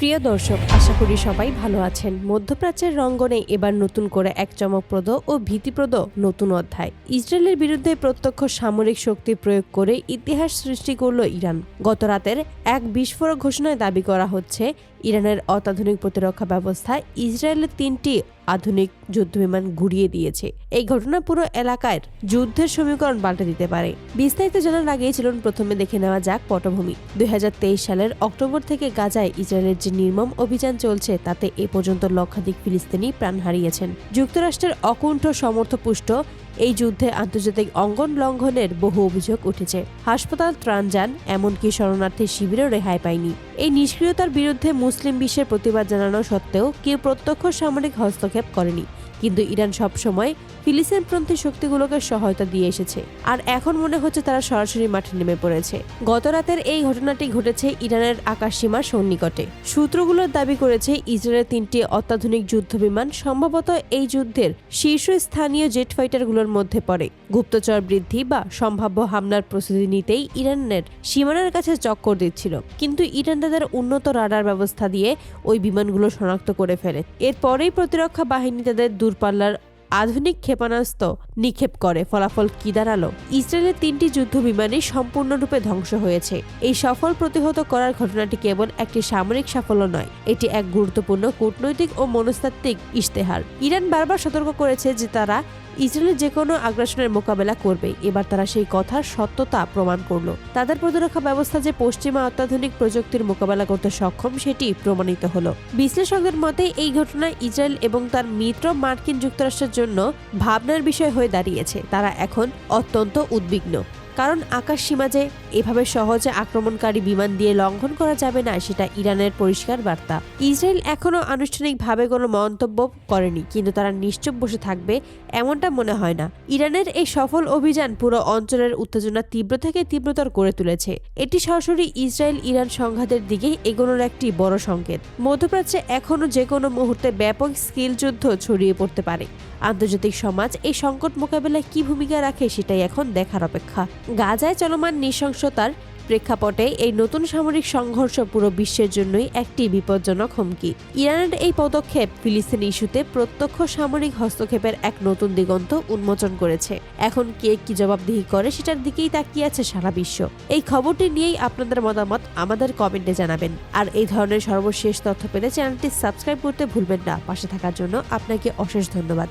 প্রিয় দর্শক, আশা করি সবাই ভালো আছেন। মধ্যপ্রাচ্যের রঙ্গনে এবার নতুন করে এক চমকপ্রদ ও ভীতিপ্রদ নতুন অধ্যায়। ইসরায়েলের বিরুদ্ধে প্রত্যক্ষ সামরিক শক্তি প্রয়োগ করে ইতিহাস সৃষ্টি করল ইরান। গত রাতের এক বিস্ফোরক ঘোষণায় দাবি করা হচ্ছে, ইরানের অত্যাধুনিক প্রতিরক্ষা ব্যবস্থা ইসরায়েলের তিনটি আধুনিক যুদ্ধ বিমান ঘুরিয়ে দিয়েছে। এই ঘটনা পুরো এলাকার যুদ্ধের সমীকরণ পাল্টে দিতে পারে। বিস্তারিত জানার আগেই চলুন প্রথমে দেখে নেওয়া যাক পটভূমি। দুই হাজার তেইশ সালের অক্টোবর থেকে গাজায় ইসরায়েলের যে নির্মম অভিযান চলছে, তাতে এ পর্যন্ত লক্ষাধিক ফিলিস্তিনি প্রাণ হারিয়েছেন। যুক্তরাষ্ট্রের অকুণ্ঠ সমর্থপুষ্ট এই যুদ্ধে আন্তর্জাতিক অঙ্গন লঙ্ঘনের বহু অভিযোগ উঠেছে। হাসপাতাল ত্রাণ যান, এমনকি শরণার্থী শিবিরও রেহাই পায়নি। এই নিষ্ক্রিয়তার বিরুদ্ধে মুসলিম বিশ্বের প্রতিবাদ জানানো সত্ত্বেও কেউ প্রত্যক্ষ সামরিক হস্তক্ষেপ করেনি। কিন্তু ইরান সবসময় ফিলিস্তিনপন্থী শক্তিগুলোকে সহায়তা দিয়ে এসেছে। আর এখন মনে হচ্ছে তারা সরাসরি মাঠে নেমে পড়েছে। গত রাতের এই ঘটনাটি ঘটেছে ইরানের আকাশ আকাশসীমার সন্নিকটে। সূত্রগুলোর দাবি করেছে ইসরায়েলের তিনটি অত্যাধুনিক যুদ্ধবিমান সম্ভবত এই যুদ্ধের শীর্ষস্থানীয় জেট ফাইটারগুলোর মধ্যে পড়ে। গুপ্তচর বৃদ্ধি বা সম্ভাব্য হামলার প্রস্তুতি নিতেই ইরানের সীমানার কাছে চক্কর দিচ্ছিল। কিন্তু ইরান তাদের উন্নত রাডার ব্যবস্থা দিয়ে ওই বিমানগুলো শনাক্ত করে ফেলে। এরপরেই প্রতিরক্ষা বাহিনী তাদের দূরপাল্লার আধুনিক ক্ষেপণাস্ত্র নিক্ষেপ করে। ফলাফল কি দাঁড়াল? ইসরায়েলের তিনটি যুদ্ধ বিমানই সম্পূর্ণরূপে ধ্বংস হয়েছে। এই সফল প্রতিহত করার ঘটনাটি কেবল একটি সামরিক সাফল্য নয়, এটি এক গুরুত্বপূর্ণ কূটনৈতিক ও মনস্তাত্ত্বিক ইশতেহার। ইরান বারবার সতর্ক করেছে যে তারা ইসরায়েলের যে কোনো আগ্রাসনের মোকাবেলা করবে। এবার তারা সেই কথার সত্যতা প্রমাণ করল। তাদের প্রতিরক্ষা ব্যবস্থা যে পশ্চিমা অত্যাধুনিক প্রযুক্তির মোকাবেলা করতে সক্ষম, সেটি প্রমাণিত হলো। বিশ্লেষকদের মতে, এই ঘটনা ইসরায়েল এবং তার মিত্র মার্কিন যুক্তরাষ্ট্রের জন্য ভাবনার বিষয় হয়ে দাঁড়িয়েছে। তারা এখন অত্যন্ত উদ্বিগ্ন। কারণ আকাশ সীমা যে এভাবে সহজে আক্রমণকারী বিমান দিয়ে লঙ্ঘন করা যাবে না, সেটা ইরানের পরিষ্কার বার্তা। ইসরায়েল এখনও আনুষ্ঠানিকভাবে কোনো মন্তব্য করেনি, কিন্তু তারা নিশ্চুপ বসে থাকবে এমনটা মনে হয় না। ইরানের এই সফল অভিযান পুরো অঞ্চলের উত্তেজনা তীব্র থেকে তীব্রতর করে তুলেছে। এটি সরাসরি ইসরায়েল ইরান সংঘাতের দিকে এগোনোর একটি বড় সংকেত। মধ্যপ্রাচ্যে এখনও যে কোনো মুহূর্তে ব্যাপক স্কিল যুদ্ধ ছড়িয়ে পড়তে পারে। আন্তর্জাতিক সমাজ এই সংকট মোকাবেলায় কি ভূমিকা রাখে, সেটাই এখন দেখার অপেক্ষা। গাজায় চলমান নৃশংসতার প্রেক্ষাপটে এই নতুন সামরিক সংঘর্ষ পুরো বিশ্বের জন্যই একটি বিপজ্জনক হুমকি। ইরানের এই পদক্ষেপ ফিলিস্তিন ইস্যুতে প্রত্যক্ষ সামরিক হস্তক্ষেপের এক নতুন দিগন্ত উন্মোচন করেছে। এখন কে কি জবাবদিহি করে সেটার দিকেই তাকিয়ে আছে সারা বিশ্ব। এই খবরটি নিয়েই আপনাদের মতামত আমাদের কমেন্টে জানাবেন। আর এই ধরনের সর্বশেষ তথ্য পেতে চ্যানেলটি সাবস্ক্রাইব করতে ভুলবেন না। পাশে থাকার জন্য আপনাকে অশেষ ধন্যবাদ।